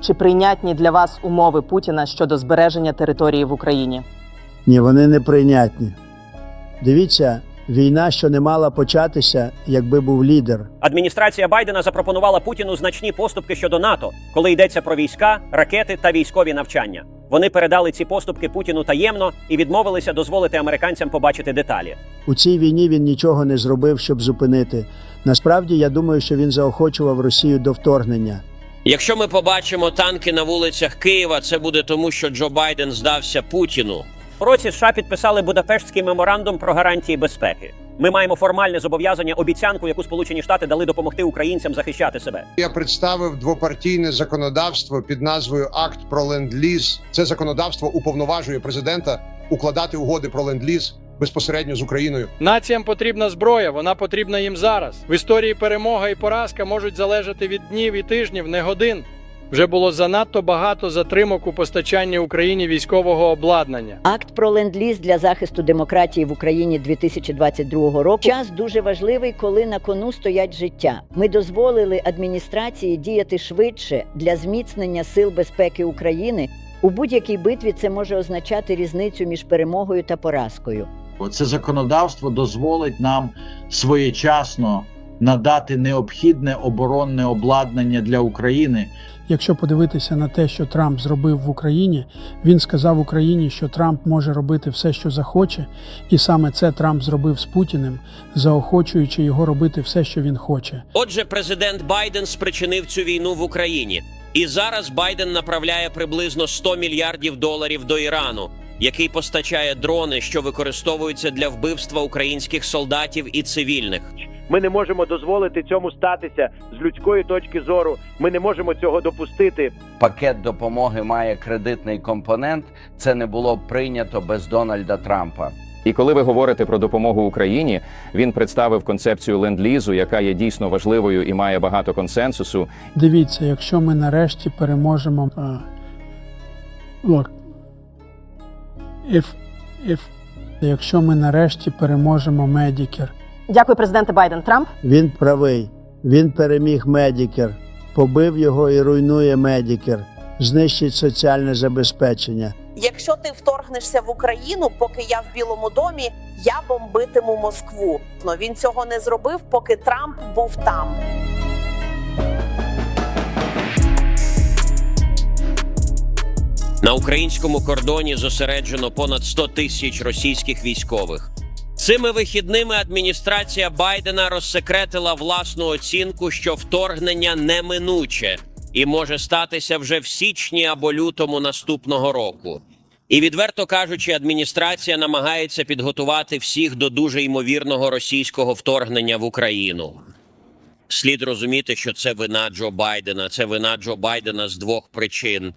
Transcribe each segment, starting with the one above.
Чи прийнятні для вас умови Путіна щодо збереження території в Україні? Ні, вони неприйнятні. Дивіться, війна, що не мала початися, якби був лідер. Адміністрація Байдена запропонувала Путіну значні поступки щодо НАТО, коли йдеться про війська, ракети та військові навчання. Вони передали ці поступки Путіну таємно і відмовилися дозволити американцям побачити деталі. У цій війні він нічого не зробив, щоб зупинити. Насправді, я думаю, що він заохочував Росію до вторгнення. Якщо ми побачимо танки на вулицях Києва, це буде тому, що Джо Байден здався Путіну. У році США підписали Будапештський меморандум про гарантії безпеки. Ми маємо формальне зобов'язання обіцянку, яку Сполучені Штати дали допомогти українцям захищати себе. Я представив двопартійне законодавство під назвою Акт про ленд-ліз. Це законодавство уповноважує президента укладати угоди про ленд-ліз безпосередньо з Україною. Націям потрібна зброя, вона потрібна їм зараз. В історії перемога і поразка можуть залежати від днів і тижнів, не годин. Вже було занадто багато затримок у постачанні Україні військового обладнання. Акт про ленд-ліз для захисту демократії в Україні 2022 року. Час дуже важливий, коли на кону стоять життя. Ми дозволили адміністрації діяти швидше для зміцнення сил безпеки України. У будь-якій битві це може означати різницю між перемогою та поразкою. Це законодавство дозволить нам своєчасно надати необхідне оборонне обладнання для України. Якщо подивитися на те, що Трамп зробив в Україні, він сказав Україні, що Трамп може робити все, що захоче, і саме це Трамп зробив з Путіним, заохочуючи його робити все, що він хоче. Отже, президент Байден спричинив цю війну в Україні. І зараз Байден направляє приблизно 100 мільярдів доларів до Ірану, який постачає дрони, що використовуються для вбивства українських солдатів і цивільних. Ми не можемо дозволити цьому статися з людської точки зору. Ми не можемо цього допустити. пакет допомоги має кредитний компонент, це не було б прийнято без Дональда Трампа. І коли ви говорите про допомогу Україні, він представив концепцію ленд-лізу, яка є дійсно важливою і має багато консенсусу. Дивіться, якщо ми нарешті переможемо. а, Look, if, if, якщо ми нарешті переможемо Медікер, Дякую, президенте Байден. Трамп. Він правий. Він переміг Медікер, побив його і руйнує Медікер, знищить соціальне забезпечення. Якщо ти вторгнешся в Україну, поки я в Білому домі, я бомбитиму Москву. Но він цього не зробив, поки Трамп був там. На українському кордоні зосереджено понад 100 тисяч російських військових. Цими вихідними адміністрація Байдена розсекретила власну оцінку, що вторгнення неминуче і може статися вже в січні або лютому наступного року. І відверто кажучи, адміністрація намагається підготувати всіх до дуже ймовірного російського вторгнення в Україну. Слід розуміти, що це вина Джо Байдена. Це вина Джо Байдена з двох причин.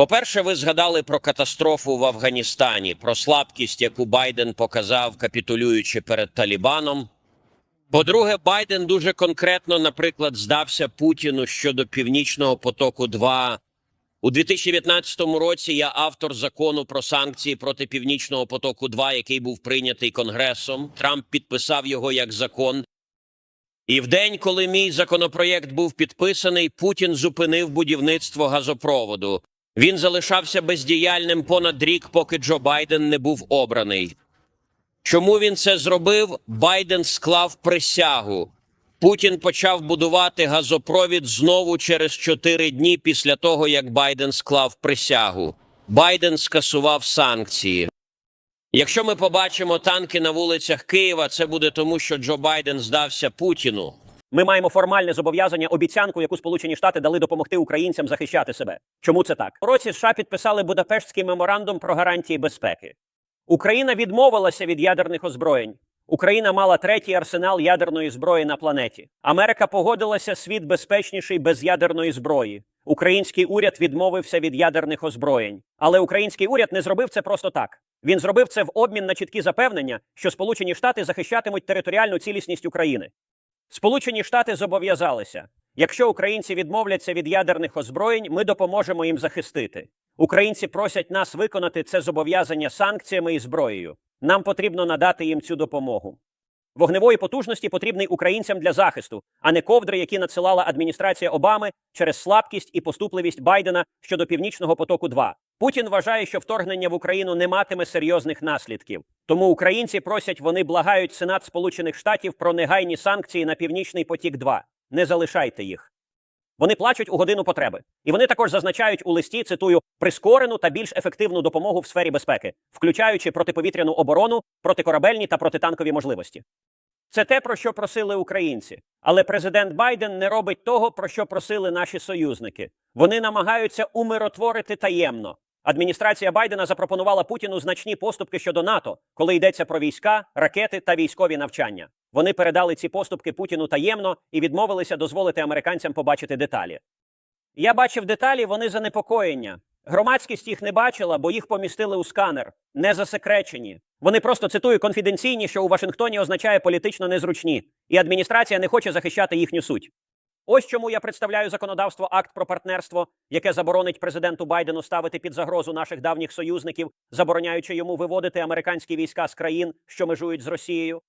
По-перше, ви згадали про катастрофу в Афганістані, про слабкість, яку Байден показав, капітулюючи перед Талібаном. По-друге, Байден дуже конкретно, наприклад, здався Путіну щодо Північного потоку 2 у 2019 році. Я автор закону про санкції проти Північного потоку 2 який був прийнятий Конгресом. Трамп підписав його як закон. І в день, коли мій законопроєкт був підписаний, Путін зупинив будівництво газопроводу. Він залишався бездіяльним понад рік, поки Джо Байден не був обраний. Чому він це зробив? Байден склав присягу. Путін почав будувати газопровід знову через чотири дні після того, як Байден склав присягу. Байден скасував санкції. Якщо ми побачимо танки на вулицях Києва, це буде тому, що Джо Байден здався Путіну. Ми маємо формальне зобов'язання обіцянку, яку Сполучені Штати дали допомогти українцям захищати себе. Чому це так? У році США підписали Будапештський меморандум про гарантії безпеки. Україна відмовилася від ядерних озброєнь. Україна мала третій арсенал ядерної зброї на планеті. Америка погодилася світ безпечніший без ядерної зброї. Український уряд відмовився від ядерних озброєнь. Але український уряд не зробив це просто так. Він зробив це в обмін на чіткі запевнення, що Сполучені Штати захищатимуть територіальну цілісність України. Сполучені Штати зобов'язалися. Якщо українці відмовляться від ядерних озброєнь, ми допоможемо їм захистити. Українці просять нас виконати це зобов'язання санкціями і зброєю. Нам потрібно надати їм цю допомогу. Вогневої потужності потрібний українцям для захисту, а не ковдри, які надсилала адміністрація Обами через слабкість і поступливість Байдена щодо північного потоку. 2 Путін вважає, що вторгнення в Україну не матиме серйозних наслідків. Тому українці просять, вони благають Сенат Сполучених Штатів про негайні санкції на північний потік. 2 не залишайте їх. Вони плачуть у годину потреби, і вони також зазначають у листі цитую прискорену та більш ефективну допомогу в сфері безпеки, включаючи протиповітряну оборону, протикорабельні та протитанкові можливості. Це те, про що просили українці. Але президент Байден не робить того, про що просили наші союзники. Вони намагаються умиротворити таємно. Адміністрація Байдена запропонувала Путіну значні поступки щодо НАТО, коли йдеться про війська, ракети та військові навчання. Вони передали ці поступки Путіну таємно і відмовилися дозволити американцям побачити деталі. Я бачив деталі, вони занепокоєння. Громадськість їх не бачила, бо їх помістили у сканер, не засекречені. Вони просто цитую конфіденційні, що у Вашингтоні означає політично незручні, і адміністрація не хоче захищати їхню суть. Ось чому я представляю законодавство акт про партнерство, яке заборонить президенту Байдену ставити під загрозу наших давніх союзників, забороняючи йому виводити американські війська з країн, що межують з Росією.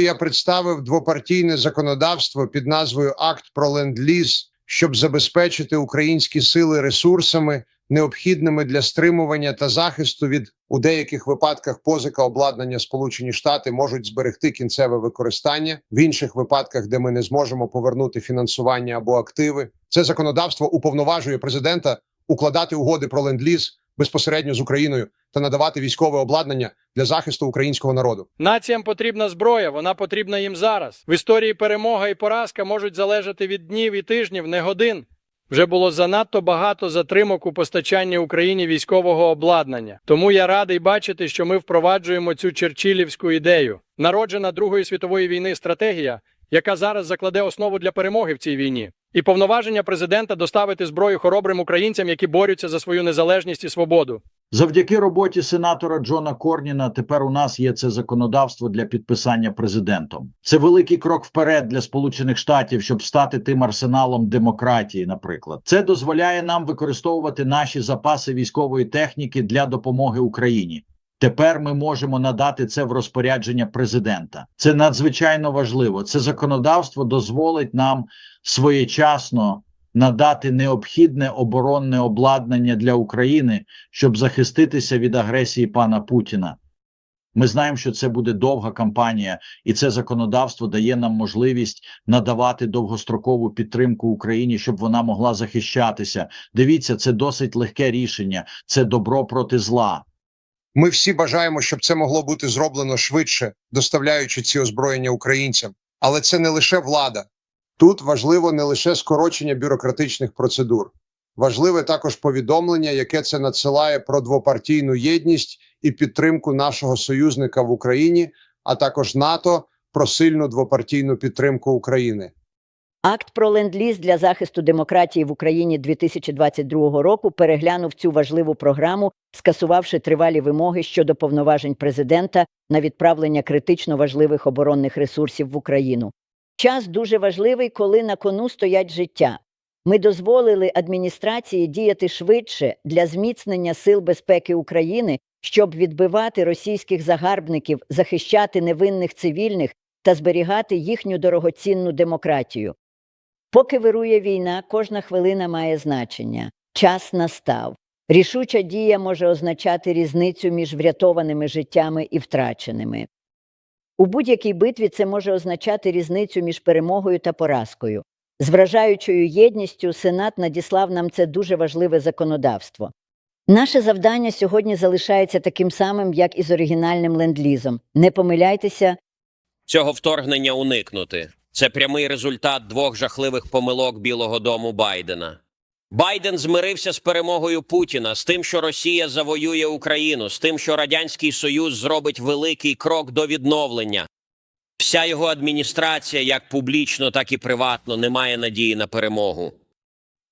Я представив двопартійне законодавство під назвою Акт про ленд-ліз, щоб забезпечити українські сили ресурсами, необхідними для стримування та захисту від у деяких випадках позика обладнання Сполучені Штати можуть зберегти кінцеве використання в інших випадках, де ми не зможемо повернути фінансування або активи. Це законодавство уповноважує президента укладати угоди про ленд-ліз безпосередньо з Україною та надавати військове обладнання для захисту українського народу. Націям потрібна зброя, вона потрібна їм зараз. В історії перемога і поразка можуть залежати від днів і тижнів, не годин. Вже було занадто багато затримок у постачанні Україні військового обладнання. Тому я радий бачити, що ми впроваджуємо цю черчиллівську ідею. Народжена Другої світової війни стратегія, яка зараз закладе основу для перемоги в цій війні, і повноваження президента доставити зброю хоробрим українцям, які борються за свою незалежність і свободу. Завдяки роботі сенатора Джона Корніна тепер у нас є це законодавство для підписання президентом. Це великий крок вперед для Сполучених Штатів, щоб стати тим арсеналом демократії. Наприклад, це дозволяє нам використовувати наші запаси військової техніки для допомоги Україні. Тепер ми можемо надати це в розпорядження президента. Це надзвичайно важливо. Це законодавство дозволить нам своєчасно надати необхідне оборонне обладнання для України, щоб захиститися від агресії пана Путіна. Ми знаємо, що це буде довга кампанія, і це законодавство дає нам можливість надавати довгострокову підтримку Україні, щоб вона могла захищатися. Дивіться, це досить легке рішення. Це добро проти зла. Ми всі бажаємо, щоб це могло бути зроблено швидше, доставляючи ці озброєння українцям. Але це не лише влада. Тут важливо не лише скорочення бюрократичних процедур, важливе також повідомлення, яке це надсилає про двопартійну єдність і підтримку нашого союзника в Україні, а також НАТО про сильну двопартійну підтримку України. Акт про ленд-ліз для захисту демократії в Україні 2022 року переглянув цю важливу програму, скасувавши тривалі вимоги щодо повноважень президента на відправлення критично важливих оборонних ресурсів в Україну. Час дуже важливий, коли на кону стоять життя. Ми дозволили адміністрації діяти швидше для зміцнення сил безпеки України, щоб відбивати російських загарбників, захищати невинних цивільних та зберігати їхню дорогоцінну демократію. Поки вирує війна, кожна хвилина має значення. Час настав. Рішуча дія може означати різницю між врятованими життями і втраченими. У будь-якій битві це може означати різницю між перемогою та поразкою. З вражаючою єдністю Сенат надіслав нам це дуже важливе законодавство. Наше завдання сьогодні залишається таким самим, як і з оригінальним ленд-лізом. Не помиляйтеся, Цього вторгнення уникнути. Це прямий результат двох жахливих помилок Білого Дому Байдена. Байден змирився з перемогою Путіна, з тим, що Росія завоює Україну, з тим, що Радянський Союз зробить великий крок до відновлення. Вся його адміністрація, як публічно, так і приватно, не має надії на перемогу.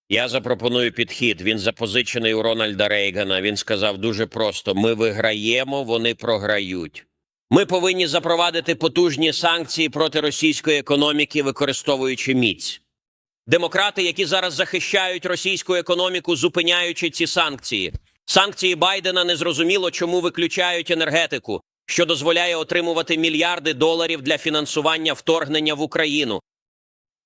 Я запропоную підхід. Він запозичений у Рональда Рейгана. Він сказав дуже просто: ми виграємо, вони програють. Ми повинні запровадити потужні санкції проти російської економіки, використовуючи міць. Демократи, які зараз захищають російську економіку, зупиняючи ці санкції. Санкції Байдена незрозуміло, чому виключають енергетику. що дозволяє отримувати мільярди доларів для фінансування вторгнення в Україну.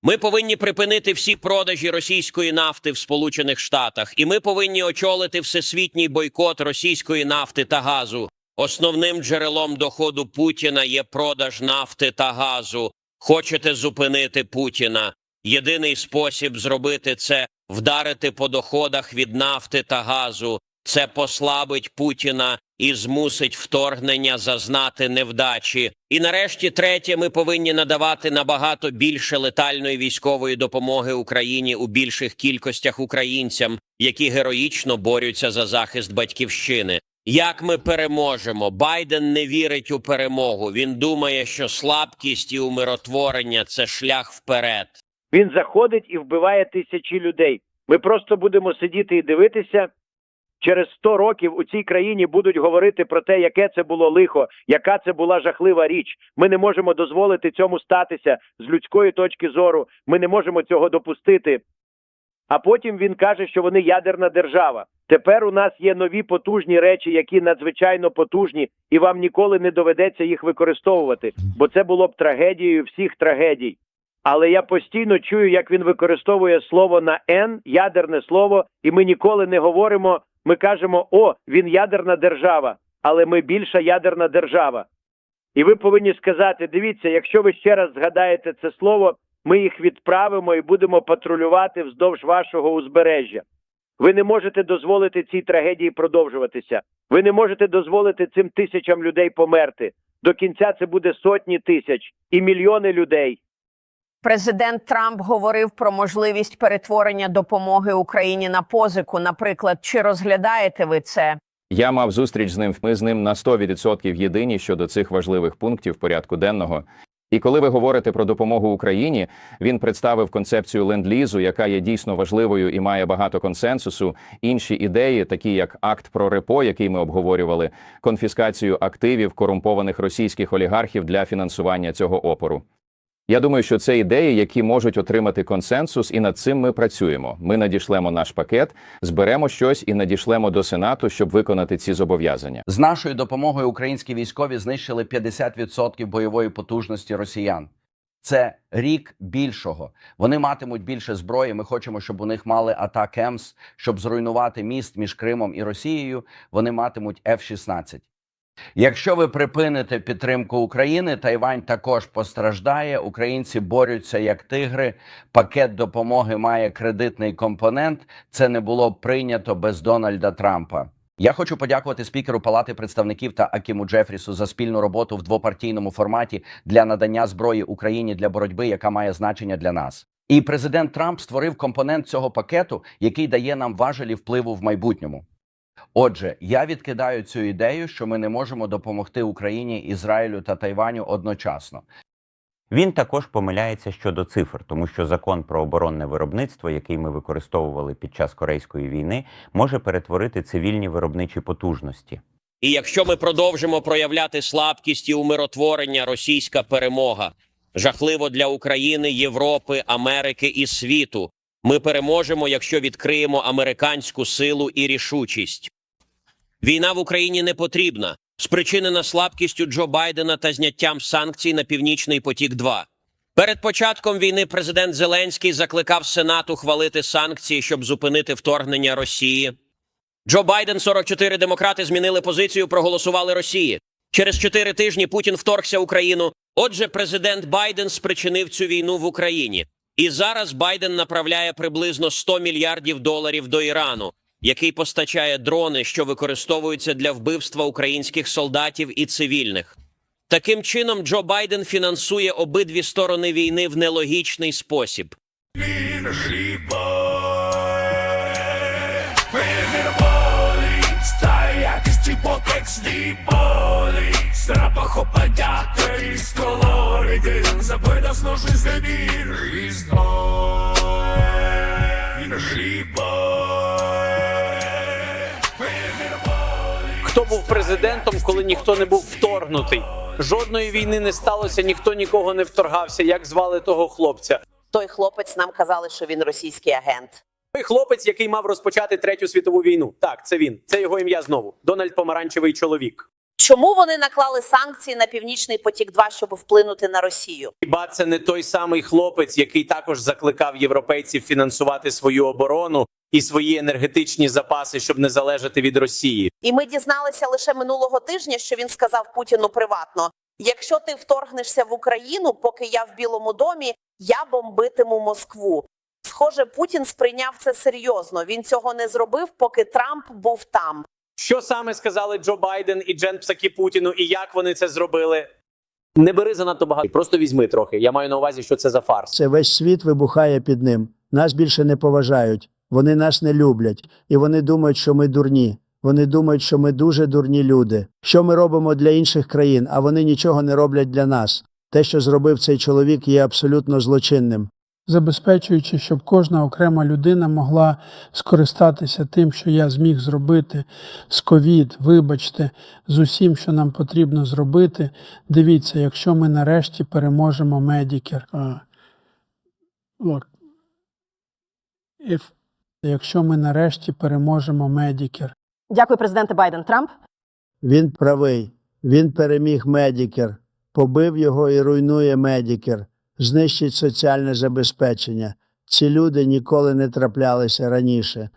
Ми повинні припинити всі продажі російської нафти в Сполучених Штатах, і ми повинні очолити всесвітній бойкот російської нафти та газу. Основним джерелом доходу Путіна є продаж нафти та газу. Хочете зупинити Путіна? Єдиний спосіб зробити це вдарити по доходах від нафти та газу. Це послабить Путіна і змусить вторгнення зазнати невдачі. І нарешті, третє, ми повинні надавати набагато більше летальної військової допомоги Україні у більших кількостях українцям, які героїчно борються за захист батьківщини. Як ми переможемо? Байден не вірить у перемогу. Він думає, що слабкість і умиротворення це шлях вперед. Він заходить і вбиває тисячі людей. Ми просто будемо сидіти і дивитися. Через 100 років у цій країні будуть говорити про те, яке це було лихо, яка це була жахлива річ. Ми не можемо дозволити цьому статися з людської точки зору. Ми не можемо цього допустити. А потім він каже, що вони ядерна держава. Тепер у нас є нові потужні речі, які надзвичайно потужні, і вам ніколи не доведеться їх використовувати, бо це було б трагедією всіх трагедій. Але я постійно чую, як він використовує слово на «н», ядерне слово, і ми ніколи не говоримо. Ми кажемо, о, він ядерна держава, але ми більша ядерна держава. І ви повинні сказати: дивіться, якщо ви ще раз згадаєте це слово, ми їх відправимо і будемо патрулювати вздовж вашого узбережжя. Ви не можете дозволити цій трагедії продовжуватися. Ви не можете дозволити цим тисячам людей померти. До кінця це буде сотні тисяч і мільйони людей. Президент Трамп говорив про можливість перетворення допомоги Україні на позику. Наприклад, чи розглядаєте ви це? Я мав зустріч з ним. Ми з ним на 100% єдині щодо цих важливих пунктів порядку денного. І коли ви говорите про допомогу Україні, він представив концепцію ленд-лізу, яка є дійсно важливою і має багато консенсусу. Інші ідеї, такі як акт про репо, який ми обговорювали, конфіскацію активів корумпованих російських олігархів для фінансування цього опору. Я думаю, що це ідеї, які можуть отримати консенсус, і над цим ми працюємо. Ми надішлемо наш пакет, зберемо щось і надішлемо до Сенату, щоб виконати ці зобов'язання. З нашою допомогою українські військові знищили 50% бойової потужності росіян. Це рік більшого. Вони матимуть більше зброї. Ми хочемо, щоб у них мали атак ЕМС, щоб зруйнувати міст між Кримом і Росією. Вони матимуть F-16. Якщо ви припините підтримку України, Тайвань також постраждає. Українці борються як тигри. Пакет допомоги має кредитний компонент. Це не було б прийнято без Дональда Трампа. Я хочу подякувати спікеру Палати представників та Акіму Джефрісу за спільну роботу в двопартійному форматі для надання зброї Україні для боротьби, яка має значення для нас. І президент Трамп створив компонент цього пакету, який дає нам важелі впливу в майбутньому. Отже, я відкидаю цю ідею, що ми не можемо допомогти Україні, Ізраїлю та Тайваню одночасно. Він також помиляється щодо цифр, тому що закон про оборонне виробництво, який ми використовували під час Корейської війни, може перетворити цивільні виробничі потужності. І якщо ми продовжимо проявляти слабкість і умиротворення, російська перемога жахливо для України, Європи, Америки і світу. Ми переможемо, якщо відкриємо американську силу і рішучість. Війна в Україні не потрібна, спричинена слабкістю Джо Байдена та зняттям санкцій на Північний потік. 2 перед початком війни президент Зеленський закликав Сенат ухвалити санкції, щоб зупинити вторгнення Росії. Джо Байден, 44 демократи змінили позицію, проголосували Росії. Через чотири тижні Путін вторгся Україну. Отже, президент Байден спричинив цю війну в Україні. І зараз Байден направляє приблизно 100 мільярдів доларів до Ірану, який постачає дрони, що використовуються для вбивства українських солдатів і цивільних. Таким чином, Джо Байден фінансує обидві сторони війни в нелогічний спосіб. Хто був президентом, коли ніхто не був вторгнутий? Жодної війни не сталося, ніхто нікого не вторгався. Як звали того хлопця? Той хлопець нам казали, що він російський агент. Той хлопець, який мав розпочати третю світову війну. Так, це він. Це його ім'я знову. Дональд Помаранчевий чоловік. Чому вони наклали санкції на північний потік 2 щоб вплинути на Росію? Хіба це не той самий хлопець, який також закликав європейців фінансувати свою оборону і свої енергетичні запаси, щоб не залежати від Росії? І ми дізналися лише минулого тижня, що він сказав Путіну приватно: якщо ти вторгнешся в Україну, поки я в Білому домі, я бомбитиму Москву. Схоже, Путін сприйняв це серйозно. Він цього не зробив, поки Трамп був там. Що саме сказали Джо Байден і Джен Псакі Путіну, і як вони це зробили? Не бери занадто багато, просто візьми трохи. Я маю на увазі, що це за фарс. Це весь світ вибухає під ним. Нас більше не поважають. Вони нас не люблять, і вони думають, що ми дурні. Вони думають, що ми дуже дурні люди. Що ми робимо для інших країн, а вони нічого не роблять для нас. Те, що зробив цей чоловік, є абсолютно злочинним. Забезпечуючи, щоб кожна окрема людина могла скористатися тим, що я зміг зробити з ковід, вибачте, з усім, що нам потрібно зробити. Дивіться, якщо ми нарешті переможемо медікер. Якщо ми нарешті переможемо медікер. Дякую, президенте Байден. Трамп. Він правий. Він переміг медікер, побив його і руйнує медікер, знищить соціальне забезпечення. Ці люди ніколи не траплялися раніше.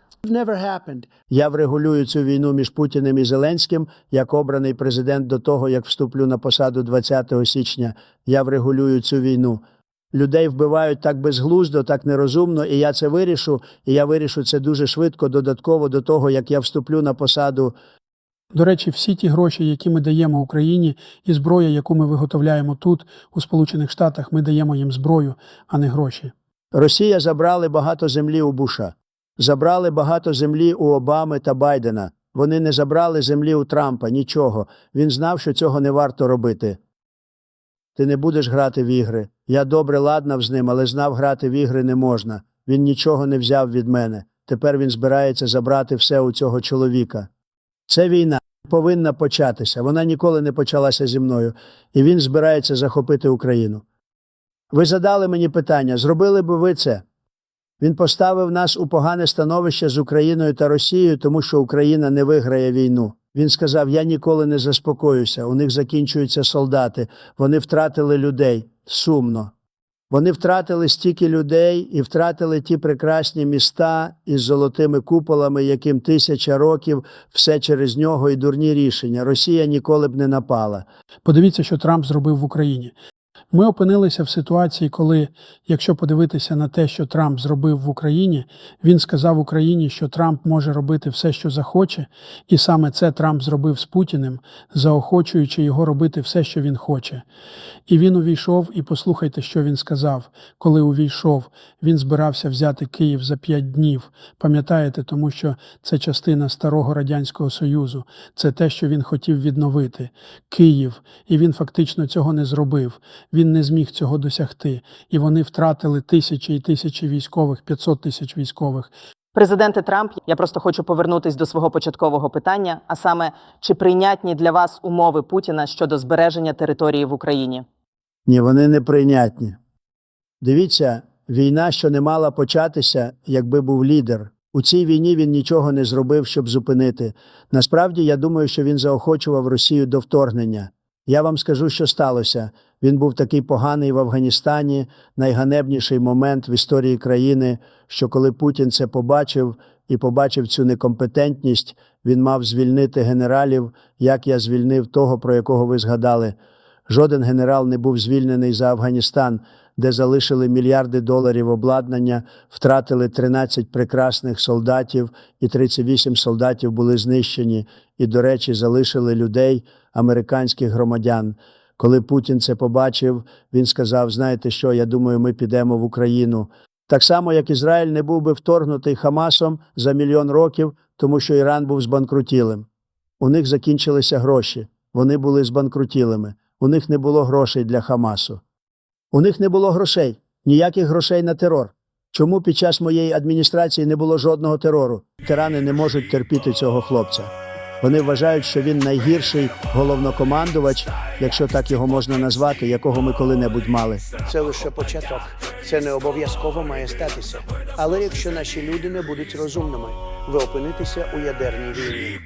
Я врегулюю цю війну між Путіним і Зеленським як обраний президент до того, як вступлю на посаду 20 січня. Я врегулюю цю війну. Людей вбивають так безглуздо, так нерозумно, і я це вирішу. І я вирішу це дуже швидко, додатково до того, як я вступлю на посаду До речі, всі ті гроші, які ми даємо Україні, і зброя, яку ми виготовляємо тут, у Сполучених Штатах, ми даємо їм зброю, а не гроші. Росія забрали багато землі у Буша, забрали багато землі у Обами та Байдена. Вони не забрали землі у Трампа, нічого. Він знав, що цього не варто робити. Ти не будеш грати в ігри. Я добре ладнав з ним, але знав, грати в ігри не можна. Він нічого не взяв від мене. Тепер він збирається забрати все у цього чоловіка. Це війна повинна початися. Вона ніколи не почалася зі мною, і він збирається захопити Україну. Ви задали мені питання, зробили би ви це? Він поставив нас у погане становище з Україною та Росією, тому що Україна не виграє війну. Він сказав: Я ніколи не заспокоюся. У них закінчуються солдати. Вони втратили людей. Сумно. Вони втратили стільки людей і втратили ті прекрасні міста із золотими куполами, яким тисяча років, все через нього і дурні рішення. Росія ніколи б не напала. Подивіться, що Трамп зробив в Україні. Ми опинилися в ситуації, коли, якщо подивитися на те, що Трамп зробив в Україні, він сказав Україні, що Трамп може робити все, що захоче, і саме це Трамп зробив з Путіним, заохочуючи його робити все, що він хоче. І він увійшов, і послухайте, що він сказав. Коли увійшов, він збирався взяти Київ за п'ять днів. Пам'ятаєте, тому що це частина старого радянського союзу, це те, що він хотів відновити. Київ, і він фактично цього не зробив. Він не зміг цього досягти, і вони втратили тисячі і тисячі військових, 500 тисяч військових. Президенте Трамп, я просто хочу повернутись до свого початкового питання, а саме, чи прийнятні для вас умови Путіна щодо збереження території в Україні? Ні, вони неприйнятні. Дивіться, війна, що не мала початися, якби був лідер. У цій війні він нічого не зробив, щоб зупинити. Насправді, я думаю, що він заохочував Росію до вторгнення. Я вам скажу, що сталося. Він був такий поганий в Афганістані, найганебніший момент в історії країни, що коли Путін це побачив і побачив цю некомпетентність, він мав звільнити генералів, як я звільнив того, про якого ви згадали. Жоден генерал не був звільнений за Афганістан, де залишили мільярди доларів обладнання, втратили 13 прекрасних солдатів, і 38 солдатів були знищені, і, до речі, залишили людей, американських громадян. Коли Путін це побачив, він сказав: знаєте що, я думаю, ми підемо в Україну. Так само, як Ізраїль не був би вторгнутий Хамасом за мільйон років, тому що Іран був збанкрутілим. У них закінчилися гроші, вони були збанкрутілими. У них не було грошей для Хамасу. У них не було грошей, ніяких грошей на терор. Чому під час моєї адміністрації не було жодного терору? Тирани не можуть терпіти цього хлопця. Вони вважають, що він найгірший головнокомандувач, якщо так його можна назвати, якого ми коли-небудь мали. Це лише початок. Це не обов'язково має статися. Але якщо наші люди не будуть розумними, ви опинитеся у ядерній війні.